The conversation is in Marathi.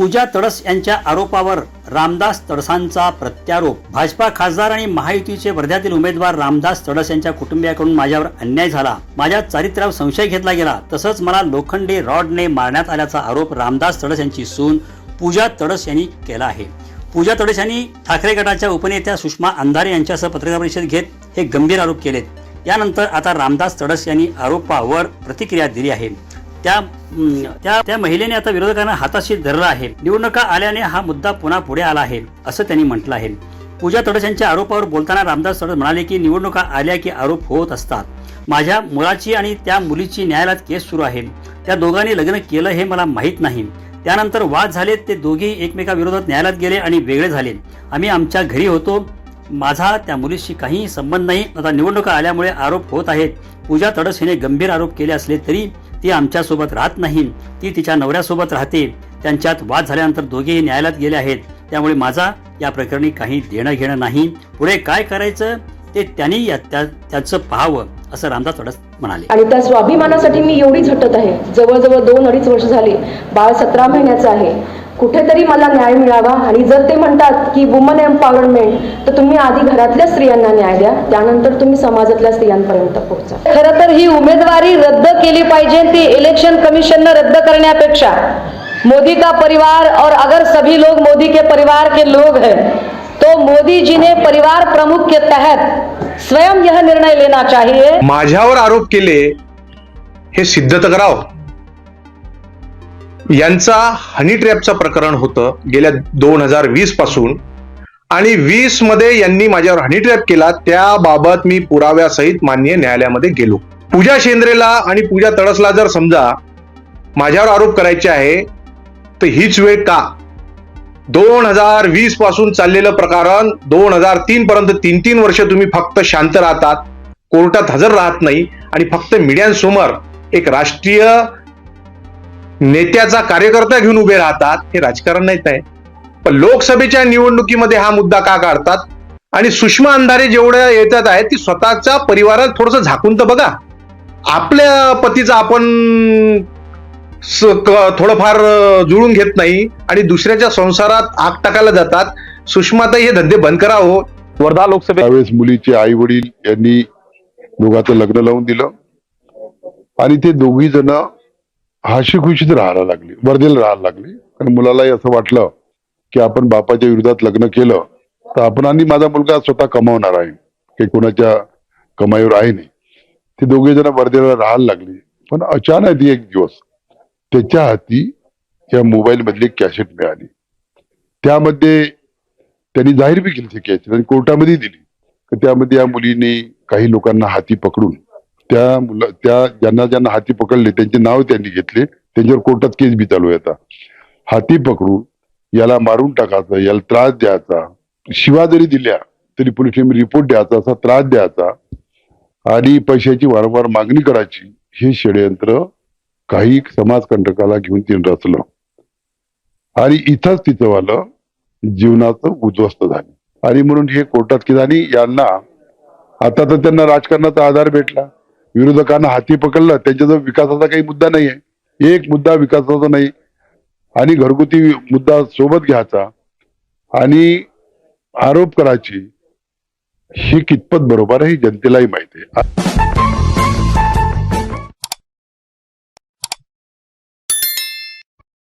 पूजा तडस यांच्या आरोपावर रामदास तडसांचा प्रत्यारोप. भाजपा खासदार आणि महायुतीचे वर्ध्यातील उमेदवार रामदास तडस यांच्या कुटुंबियाकडून माझ्यावर अन्याय झाला. माझ्या चारित्र्यावर संशय घेतला गेला. तसंच मला लोखंडे रॉडने मारण्यात आल्याचा आरोप रामदास तडस यांची सून पूजा तडस यांनी केला आहे. पूजा तडस यांनी ठाकरे गटाच्या उपनेत्या सुषमा अंधारे यांच्यासह पत्रकार परिषद घेत हे गंभीर आरोप केलेत. यानंतर आता रामदास तडस यांनी आरोपावर प्रतिक्रिया दिली आहे. त्या त्या त्या महिलेने आता विरोधकांना हाताशी धरला आहे. निवडणुका आल्याने हा मुद्दा पुन्हा पुढे आला आहे असं त्यांनी म्हटलं आहे. पूजा तडस यांच्या आरोपावर बोलताना रामदास तडस म्हणाले की निवडणुका आल्या की आरोप होत असतात. माझ्या मुलाची आणि त्या मुलीची न्यायालयात केस सुरू आहे त्या दोघांनी लग्न केलं हे मला माहीत नाही. त्यानंतर वाद झाले ते दोघेही एकमेकाविरोधात न्यायालयात गेले आणि वेगळे झाले. आम्ही आमच्या घरी होतो. माझा त्या मुलीशी काहीही संबंध नाही. आता निवडणुका आल्यामुळे आरोप होत आहेत. पूजा तडस हिने गंभीर आरोप केले असले तरी ती आमच्यासोबत राहत नाही ती तिच्या नवऱ्यासोबत राहते. त्यांच्यात वाद झाल्यानंतर दोघेही न्यायालयात गेले आहेत. त्यामुळे माझा या प्रकरणी काही देणं घेणं नाही. पुढे काय करायचं? ते त्यांनी त्या- त्याचं पाहावं असं रामदास तडस म्हणाले. आणि त्या स्वाभिमानासाठी मी एवढी झटत आहे. जवळजवळ दोन अडीच वर्ष झाली. बाळ सतरा महिन्याचं आहे. कुठेतरी मला न्याय मिळावा. आणि जर ते म्हणतात की वुमन एम्पॉवरमेंट तर तुम्ही आधी घरातल्या स्त्रियांना न्याय द्या. त्यानंतर तुम्ही समाजातल्या स्त्रियांपर्यंत पोहोचा. खरं तर ही उमेदवारी रद्द केली पाहिजे ती इलेक्शन कमीशननं रद्द करण्यापेक्षा मोदी का परिवार और अगर सभी लोग मोदी के परिवार के लोग हैं तो मोदी जी ने परिवार प्रमुख के तहत स्वयं यह निर्णय लेना चाहिए। माझ्यावर आरोप केले हे सिद्ध तर करावं यांचा हनी ट्रॅपचं प्रकरण होतं गेल्या दोन हजार वीसपासून. आणि वीसमध्ये यांनी माझ्यावर हनी ट्रॅप केला त्याबाबत मी पुराव्यासहित मान्य न्यायालयामध्ये गेलो. पूजा शेंद्रेला आणि पूजा तडसला जर समजा माझ्यावर आरोप करायचे आहे तर हीच वेळ का? दोन हजार वीसपासून चाललेलं प्रकरण दोन हजार तीन पर्यंत तीन तीन वर्ष तुम्ही फक्त शांत राहतात कोर्टात हजर राहत नाही आणि फक्त मीडियांसमोर एक राष्ट्रीय नेत्याचा कार्यकर्ता घेऊन उभे राहतात हे राजकारण नाहीत आहे. पण लोकसभेच्या निवडणुकीमध्ये हा मुद्दा का काढतात? आणि सुषमा अंधारे जेवढ्या येतात आहेत ती स्वतःच्या परिवारात थोडस झाकून तर बघा. आपल्या पतीचा आपण स- थोडंफार जुळून घेत नाही आणि दुसऱ्याच्या संसारात आग टाकायला जातात. सुषमाताई हे धंदे बंद करा हो. वर्धा लोकसभा त्यावेळेस मुलीचे आई वडील यांनी दोघांचं लग्न लावून दिलं. आणि ते दोघी जण हाशी खुशीत राहायला लागली वर्धेला राहायला लागली. कारण मुलालाही असं वाटलं की आपण बापाच्या विरोधात लग्न केलं तर आपण आणि माझा मुलगा स्वतः कमावणार आहे. काही कोणाच्या कमाईवर आहे नाही. ते दोघे जण वर्धेला राहायला लागली. पण अचानक एक दिवस त्याच्या हाती या मोबाईल मधली कॅसेट मिळाली. त्यामध्ये त्यांनी जाहीर बी केली ती कॅसेट आणि कोर्टामध्ये दिली. तर त्यामध्ये या मुलीने काही लोकांना हाती पकडून त्या मुला त्या ज्यांना ज्यांना हाती पकडले त्यांचे नाव त्यांनी घेतले. त्यांच्यावर कोर्टात केस बी चालू आहे आता. हाती पकडून याला मारून टाकायचं याला त्रास द्यायचा. शिवा जरी दिल्या तरी पोलीस रिपोर्ट द्यायचा असा त्रास द्यायचा. आणि पैशाची वारंवार मागणी करायची हे षडयंत्र काही समाजकंटकाला घेऊन तिने रचलं. आणि इथंच तिचं वालं जीवनाचं उद्ध्वस्त झालं. आणि म्हणून हे कोर्टात केलं आणि यांना आता तर त्यांना राजकारणाचा आधार भेटला. विरोधकांना हाती पकडलं त्यांच्याजवळ विकासाचा काही मुद्दा नाही आहे एक मुद्दा विकासाचा नाही. आणि घरगुती मुद्दा सोबत घ्यायचा. आणि आरोप करायची ही कितपत बरोबर आहे जनतेलाही माहिती आहे.